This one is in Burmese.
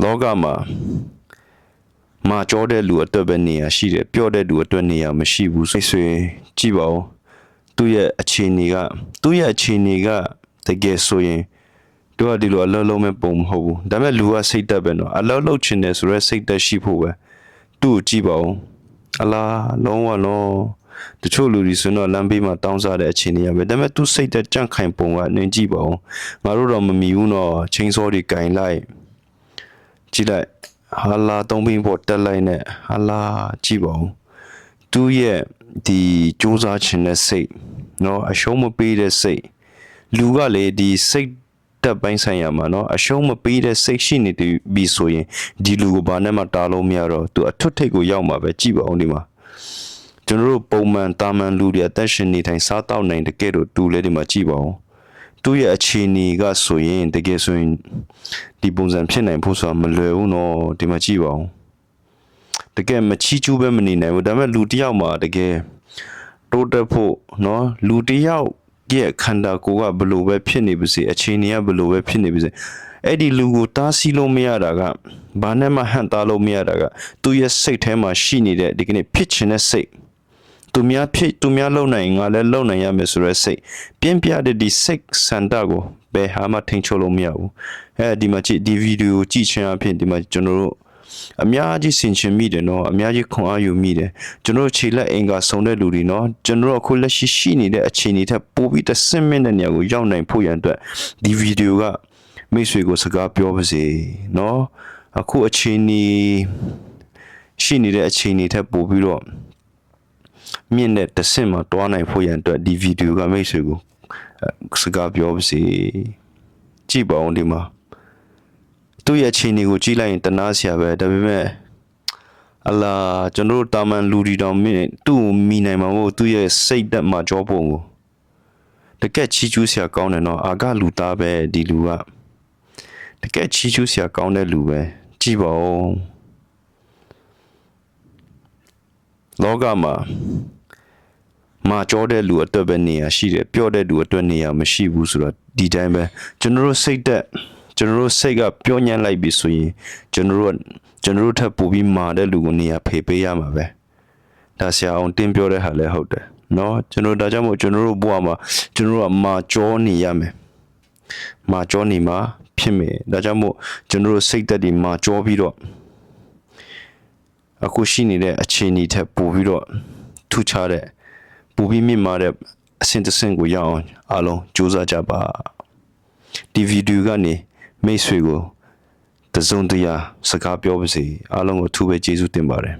လောကမှာမာကြောတဲ့လူအတွက်ပဲနေရာရှိတယ်ပြော့တဲ့လူအတွက်နေရာမရှိဘူးဆိုဆွေကြည့်ပါဦးသူ့ရဲ့အခြေအနေကသူ့ရဲ့အခြေအနေကတကယ်ဆိုရင်တို့ကဒီလိုအလုံးလုံးမဲ့ပုံမဟုတ်ဘူးဒါပေမဲ့လူကစိတ်တက်ပဲနော်အလုံးလုံးချင်တယ်ဆိုရဲစိတ်တက်ရှိဖို့ပဲသူ့ကိုကြည့်ပါဦးအလားလုံးဝနော်တချို့လူတွေဆိုတော့လမ်းဘေးမှာတောင်းစားတဲ့အခြေအနေရပဲဒါပေမဲ့သူစိတ်တက်ကြန့်ခိုင်ပုံကနင်ကြည့်ပါဦးငါတို့တော့မမီဘူးနော်ချင်းစောတွေကင်လိုက် ကြည့်လိုက်ဟာလာသုံးပင်းပေါ်တက်လိုက်နဲ့ဟာလာကြည့်ပါဦးသူရဲ့ဒီစူးစမ်းခြင်းနဲ့စိတ်เนาะအရှုံးမပေးတဲ့စိတ်လူကလေဒီစိတ်တက်ပိုင်းဆိုင်ရာမှာเนาะအရှုံးမပေးတဲ့စိတ်ရှိနေတယ်ပြီဆိုရင်ဒီလူကိုဘာနဲ့မှတားလို့မရတော့သူအထွတ်ထိပ်ကိုရောက်မှာပဲကြည့်ပါဦးဒီမှာကျွန်တော်တို့ပုံမှန်တာမန်လူတွေအသက်ရှင်နေထိုင်စားတောက်နိုင်တဲ့ကဲ့သို့တူလဲဒီမှာကြည့်ပါဦး သူ့ရဲ့အခြေအနေကဆိုရင်တကယ်ဆိုရင်ဒီပုံစံဖြစ်နိုင်ဖို့ဆိုတာမလွယ်ဘူးနော်ဒီမှာကြည့်ပါဦးတကယ်မချီးကျူးပဲမနေနိုင်ဘူးဒါပေမဲ့လူတစ်ယောက်မှာတကယ်တိုးတက်ဖို့နော်လူတစ်ယောက်ရဲ့ခန္ဓာကိုယ်ကဘယ်လိုပဲဖြစ်နေပါစေအခြေအနေကဘယ်လိုပဲဖြစ်နေပါစေအဲ့ဒီလူကိုတားဆီးလို့မရတာကဘာနဲ့မှဟန်တားလို့မရတာကသူ့ရဲ့စိတ်ထဲမှာရှိနေတဲ့ဒီကနေ့ဖြစ်ချင်တဲ့စိတ် သူများဖြစ်သူများလုံနိုင်ငါလည်းလုံနိုင်ရမယ်ဆိုရဲစိတ်ပြင်းပြတဲ့ဒီစိတ်စန္ဒကိုဘယ်ဟာမှထိန်ချုပ်လို့မရဘူးအဲဒီမှာကြည့်ဒီဗီဒီယိုကြည့်ချင်အဖြစ်ဒီမှာကျွန်တော်တို့အများကြီးဆင်ခြင်မိတယ်နော်အများကြီးခွန်အားယူမိတယ်ကျွန်တော်တို့ခြေလက်အင်္ဂါဆုံးတဲ့လူတွေနော်ကျွန်တော်တို့အခုလက်ရှိရှိနေတဲ့အခြေအနေထက်ပိုပြီးတစ်ဆင့်မြင့်တဲ့နေရာကိုရောက်နိုင်ဖို့ရန်အတွက်ဒီဗီဒီယိုကမိတ်ဆွေကိုစကားပြောပါစေနော်အခုအခြေအနေရှိနေတဲ့အခြေအနေထက်ပိုပြီးတော့ မြင့်တဲ့တစ်ဆင့်မှာတွားနိုင်ဖို့ရန်အတွက်ဒီဗီဒီယိုကမိတ်ဆွေကိုအဲစကားပြောပါစေကြည့်ပါဦးဒီမှာသူ့ရဲ့အခြေအနေကိုကြည့်လိုက်ရင်တနာစရာပဲဒါပေမဲ့အလာကျွန်တော်တို့တာမန်လူဒီတောင်မြင့်သူ့ကိုမိနိုင်မှာမို့သူ့ရဲ့စိတ်သက်မှာကြောပုံကိုတကက်ချီကျူးစရာကောင်းတယ်နော်အာကလူသားပဲဒီလူကတကက်ချီကျူးစရာကောင်းတဲ့လူပဲကြည့်ပါဦး လောကမှာ မာကြောတဲ့လူအတွက်ပဲနေရာရှိတယ်ပြော့တဲ့လူအတွက်နေရာမရှိဘူးဆိုတော့ဒီတိုင်းပဲကျွန်တော်တို့စိတ်သက်ကျွန်တော်တို့စိတ်ကပြောညံ့လိုက်ပြီဆိုရင်ကျွန်တော်တို့ကကျွန်တော်တို့ထပ်ပိုပြီးမာတဲ့လူကိုနေရာဖေးပေးရမှာပဲဒါဆရာအောင်တင်းပြောတဲ့ဟာလည်းဟုတ်တယ်เนาะကျွန်တော်ဒါကြောင့်မို့ကျွန်တော်တို့ဘဝမှာကျွန်တော်တို့ကမာကြောနေရမယ်မာကြောနေမှာဖြစ်မယ်ဒါကြောင့်မို့ကျွန်တော်တို့စိတ်သက်ဒီမာကြောပြီးတော့ အခုရှိနေတဲ့အခြေအနေထက်ပိုပြီးတော့ထူခြားတဲ့ပူပြီးမြင့်မာတဲ့အဆင့်တစ်ဆင့်ကိုရအောင်အားလုံးကြိုးစားကြပါဒီဗီဒီယိုကနေမိတ်ဆွေကိုတစုံတရာစကားပြောပါစေအားလုံးကိုအထူးပဲကျေးဇူးတင်ပါတယ်